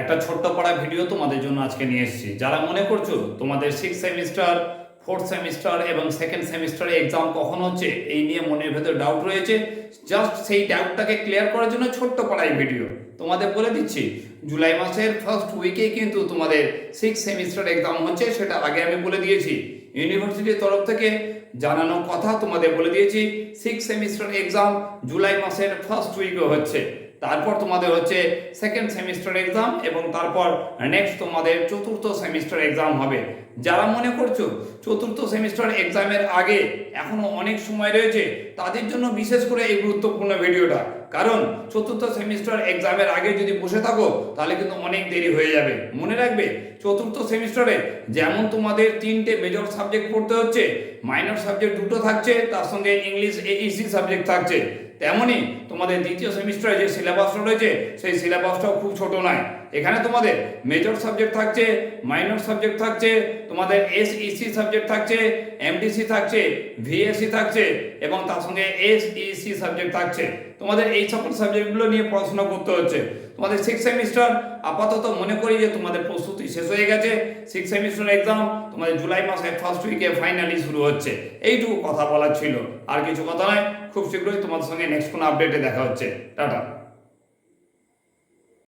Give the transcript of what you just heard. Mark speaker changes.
Speaker 1: একটা ছোট্ট পড়া ভিডিও তোমাদের জন্য আজকে নিয়ে এসেছি। যারা মনে করছ তোমাদের সিক্স সেমিস্টার ফোর্থ সেমিস্টার এবং সেকেন্ড সেমিস্টারে এক্সাম কখন হচ্ছে, এই নিয়ে মনের ভেতর ডাউট রয়েছে জাস্ট সেই ডাউটটাকে ক্লিয়ার করার জন্য ছোট্ট পড়াই ভিডিও তোমাদের বলে দিচ্ছি, জুলাই মাসের ফার্স্ট উইকে কিন্তু তোমাদের সিক্স সেমিস্টার এক্সাম হচ্ছে, সেটা আগে আমি বলে দিয়েছি। ইউনিভার্সিটির তরফ থেকে জানানো কথা তোমাদের বলে দিয়েছি সিক্স সেমিস্টার এক্সাম জুলাই মাসের ফার্স্ট উইকে হচ্ছে। তারপর তোমাদের হচ্ছে সেকেন্ড সেমিস্টার এক্সাম এবং তারপর নেক্সট তোমাদের চতুর্থ সেমিস্টার এক্সাম হবে। যারা মনে করছ চতুর্থ সেমিস্টার এক্সামের আগে এখনও অনেক সময় রয়েছে, তাদের জন্য বিশেষ করে এই গুরুত্বপূর্ণ ভিডিওটা কারণ চতুর্থ সেমিস্টার এক্সামের আগে যদি বসে থাকো, তাহলে কিন্তু অনেক দেরি হয়ে যাবে। মনে রাখবে, চতুর্থ সেমিস্টারে যেমন তোমাদের তিনটে মেজর সাবজেক্ট পড়তে হচ্ছে মাইনর সাবজেক্ট দুটো থাকছে, তার সঙ্গে ইংলিশ এইসি সাবজেক্ট থাকছে। তেমনই তোমাদের দ্বিতীয় সেমিস্টারে যে সিলেবাসটা রয়েছে, সেই সিলেবাসটাও খুব ছোট নয়। এখানে তোমাদের মেজর সাবজেক্ট থাকছে মাইনর সাবজেক্ট থাকছে, তোমাদের এস ইসি সাবজেক্ট থাকছে এমডিসি থাকছে ভিএসসি থাকছে, এবং তার সঙ্গে এস ইসি সাবজেক্ট থাকছে। তোমাদের এই সকল সাবজেক্টগুলো নিয়ে পড়াশোনা করতে হচ্ছে। তোমাদের সিক্স সেমিস্টার আপাতত মনে করি যে তোমাদের প্রস্তুতি শেষ হয়ে গেছে। সিক্স সেমিস্টার এক্সাম তোমাদের জুলাই মাসের ফার্স্ট উইকে ফাইনালি শুরু হচ্ছে। এইটুকু কথা বলার ছিল। আর কিছু কথা নয়। খুব শীঘ্রই তোমাদের সঙ্গে নেক্সট কোনো আপডেটে দেখা হচ্ছে। টাটা।